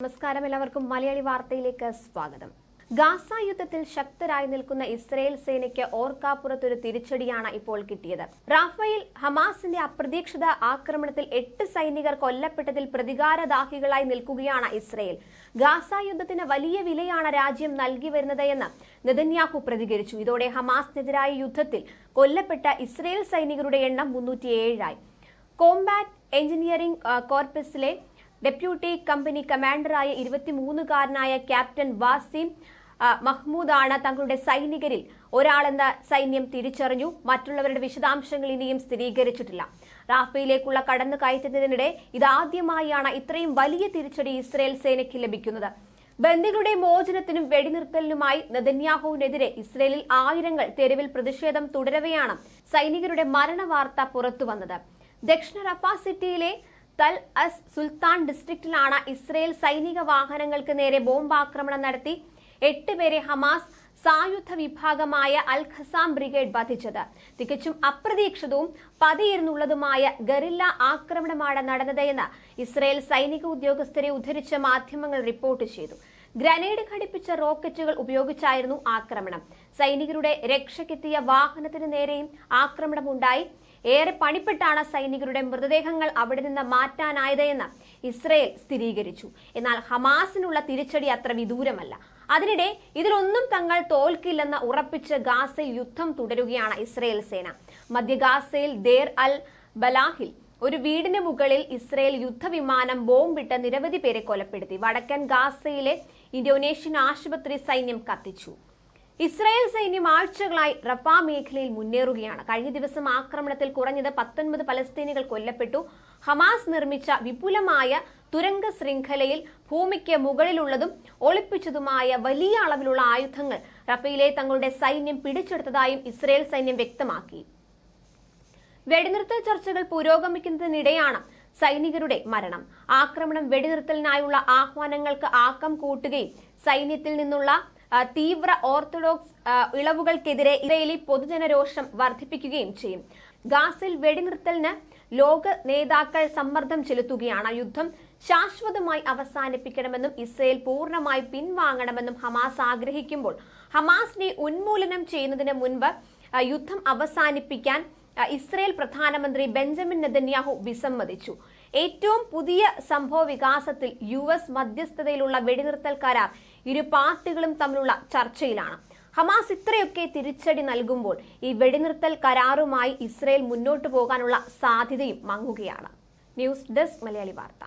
നമസ്കാരം എല്ലാവർക്കും മലയാളി വാർത്തയിലേക്ക് സ്വാഗതം. ഗാസ യുദ്ധത്തിൽ ശക്തരായി നിൽക്കുന്ന ഇസ്രയേൽ സേനയ്ക്ക് ഓർക്കാപ്പുറത്തൊരു തിരിച്ചടിയാണ് ഇപ്പോൾ കിട്ടിയത്. റാഫേൽ ഹമാസിന്റെ അപ്രതീക്ഷിത ആക്രമണത്തിൽ എട്ട് സൈനികർ കൊല്ലപ്പെട്ടതിൽ പ്രതികാരദാഹികളായി നിൽക്കുകയാണ് ഇസ്രയേൽ. ഗാസ യുദ്ധത്തിന് വലിയ വിലയാണ് രാജ്യം നൽകി വരുന്നത് എന്ന് നെതന്യാഹു പ്രതികരിച്ചു. ഇതോടെ ഹമാസിനെതിരായ യുദ്ധത്തിൽ കൊല്ലപ്പെട്ട ഇസ്രയേൽ സൈനികരുടെ എണ്ണം മുന്നൂറ്റിയേഴായി. കോംബാറ്റ് എഞ്ചിനീയറിംഗ് കോർപ്പസിലെ ഡെപ്യൂട്ടി കമ്പനി കമാൻഡറായ ഇരുപത്തിമൂന്നുകാരനായ ക്യാപ്റ്റൻ വാസിം മഹ്മൂദാണ് തങ്ങളുടെ സൈനികരിൽ ഒരാളെന്ന സൈന്യം തിരിച്ചറിഞ്ഞു. മറ്റുള്ളവരുടെ വിശദാംശങ്ങൾ ഇനിയും സ്ഥിരീകരിച്ചിട്ടില്ല. റാഫയിലേക്കുള്ള കടന്നു കയറ്റുന്നതിനിടെ ഇതാദ്യമായാണ് ഇത്രയും വലിയ തിരിച്ചടി ഇസ്രയേൽ സേനയ്ക്ക് ലഭിക്കുന്നത്. ബന്ദികളുടെ മോചനത്തിനും വെടിനിർത്തലിനുമായി നെതന്യാഹുവിനെതിരെ ഇസ്രയേലിൽ ആയിരങ്ങൾ തെരുവിൽ പ്രതിഷേധം തുടരവെയാണ് സൈനികരുടെ മരണവാർത്ത പുറത്തുവന്നത്. ദക്ഷിണ റഫ സിറ്റിയിലെ തൽ അസ് സുൽത്താൻ ഡിസ്ട്രിക്റ്റിലാണ് ഇസ്രയേൽ സൈനിക വാഹനങ്ങൾക്ക് നേരെ ബോംബാക്രമണം നടത്തി എട്ട് പേരെ ഹമാസ് സായുധ വിഭാഗമായ അൽ ഖസാം ബ്രിഗേഡ് വധിച്ചത് തികച്ചും അപ്രതീക്ഷിതവും പതിയിരുന്നുള്ളതുമായ ഗറില്ല ആക്രമണമാണ് നടന്നതെന്ന് ഇസ്രയേൽ സൈനിക ഉദ്യോഗസ്ഥരെ ഉദ്ധരിച്ച മാധ്യമങ്ങൾ റിപ്പോർട്ട് ചെയ്തു. ഗ്രനേഡ് ഘടിപ്പിച്ച റോക്കറ്റുകൾ ഉപയോഗിച്ചായിരുന്നു ആക്രമണം. സൈനികരുടെ രക്ഷയ്ക്കെത്തിയ വാഹനത്തിന് നേരെയും ആക്രമണമുണ്ടായി. ഏറെ പണിപ്പെട്ടാണ് സൈനികരുടെ മൃതദേഹങ്ങൾ അവിടെ നിന്ന് മാറ്റാനായത് എന്ന് ഇസ്രയേൽ സ്ഥിരീകരിച്ചു. എന്നാൽ ഹമാസിനുള്ള തിരിച്ചടി അത്ര വിദൂരമല്ല. അതിനിടെ ഇതിലൊന്നും തങ്ങൾ തോൽക്കില്ലെന്ന് ഉറപ്പിച്ച് ഗാസയിൽ യുദ്ധം തുടരുകയാണ് ഇസ്രയേൽ സേന. മധ്യ ഗാസയിൽ ദേർ അൽ ബലാഹിൽ ഒരു വീടിന് മുകളിൽ ഇസ്രയേൽ യുദ്ധവിമാനം ബോംബിട്ട് നിരവധി പേരെ കൊലപ്പെടുത്തി. വടക്കൻ ഗാസയിലെ ഇന്തോനേഷ്യൻ ആശുപത്രി സൈന്യം കത്തിച്ചു. ഇസ്രായേൽ സൈന്യം ആഴ്ചകളായി റഫ മേഖലയിൽ മുന്നേറുകയാണ്. കഴിഞ്ഞ ദിവസം ആക്രമണത്തിൽ കുറഞ്ഞത് പത്തൊൻപത് പലസ്തീനികൾ കൊല്ലപ്പെട്ടു. ഹമാസ് നിർമ്മിച്ച വിപുലമായ തുരങ്ക ശൃംഖലയിൽ ഭൂമിക്ക് മുകളിലുള്ളതും ഒളിപ്പിച്ചതുമായ വലിയ അളവിലുള്ള ആയുധങ്ങൾ റഫയിലെ തങ്ങളുടെ സൈന്യം പിടിച്ചെടുത്തതായും ഇസ്രായേൽ സൈന്യം വ്യക്തമാക്കി. വെടിനിർത്തൽ ചർച്ചകൾ പുരോഗമിക്കുന്നതിനിടെയാണ് സൈനികരുടെ മരണം. ആക്രമണം വെടിനിർത്തലിനായുള്ള ആഹ്വാനങ്ങൾക്ക് ആക്കം കൂട്ടുകയും സൈന്യത്തിൽ നിന്നുള്ള തീവ്ര ഓർത്തഡോക്സ് ഇളവുകൾക്കെതിരെ ഇസ്രയേലി പൊതുജനരോഷം വർദ്ധിപ്പിക്കുകയും ചെയ്യും. ഗാസിൽ വെടിനിർത്തലിന് ലോക നേതാക്കൾ സമ്മർദ്ദം ചെലുത്തുകയാണ്. യുദ്ധം ശാശ്വതമായി അവസാനിപ്പിക്കണമെന്നും ഇസ്രയേൽ പൂർണമായി പിൻവാങ്ങണമെന്നും ഹമാസ് ആഗ്രഹിക്കുമ്പോൾ ഹമാസിനെ ഉന്മൂലനം ചെയ്യുന്നതിന് മുൻപ് യുദ്ധം അവസാനിപ്പിക്കാൻ ഇസ്രയേൽ പ്രധാനമന്ത്രി ബെഞ്ചമിൻ നെതന്യാഹു വിസമ്മതിച്ചു. ഏറ്റവും പുതിയ സംഭവ വികാസത്തിൽ യു എസ് മധ്യസ്ഥതയിലുള്ള വെടിനിർത്തൽ കരാർ ഇരു പാർട്ടികളും തമ്മിലുള്ള ചർച്ചയിലാണ്. ഹമാസ് ഇത്രയൊക്കെ തിരിച്ചടി നൽകുമ്പോൾ ഈ വെടിനിർത്തൽ കരാറുമായി ഇസ്രയേൽ മുന്നോട്ടു പോകാനുള്ള സാധ്യതയും മങ്ങുകയാണ്. ന്യൂസ് ഡെസ്ക് മലയാളി വാർത്ത.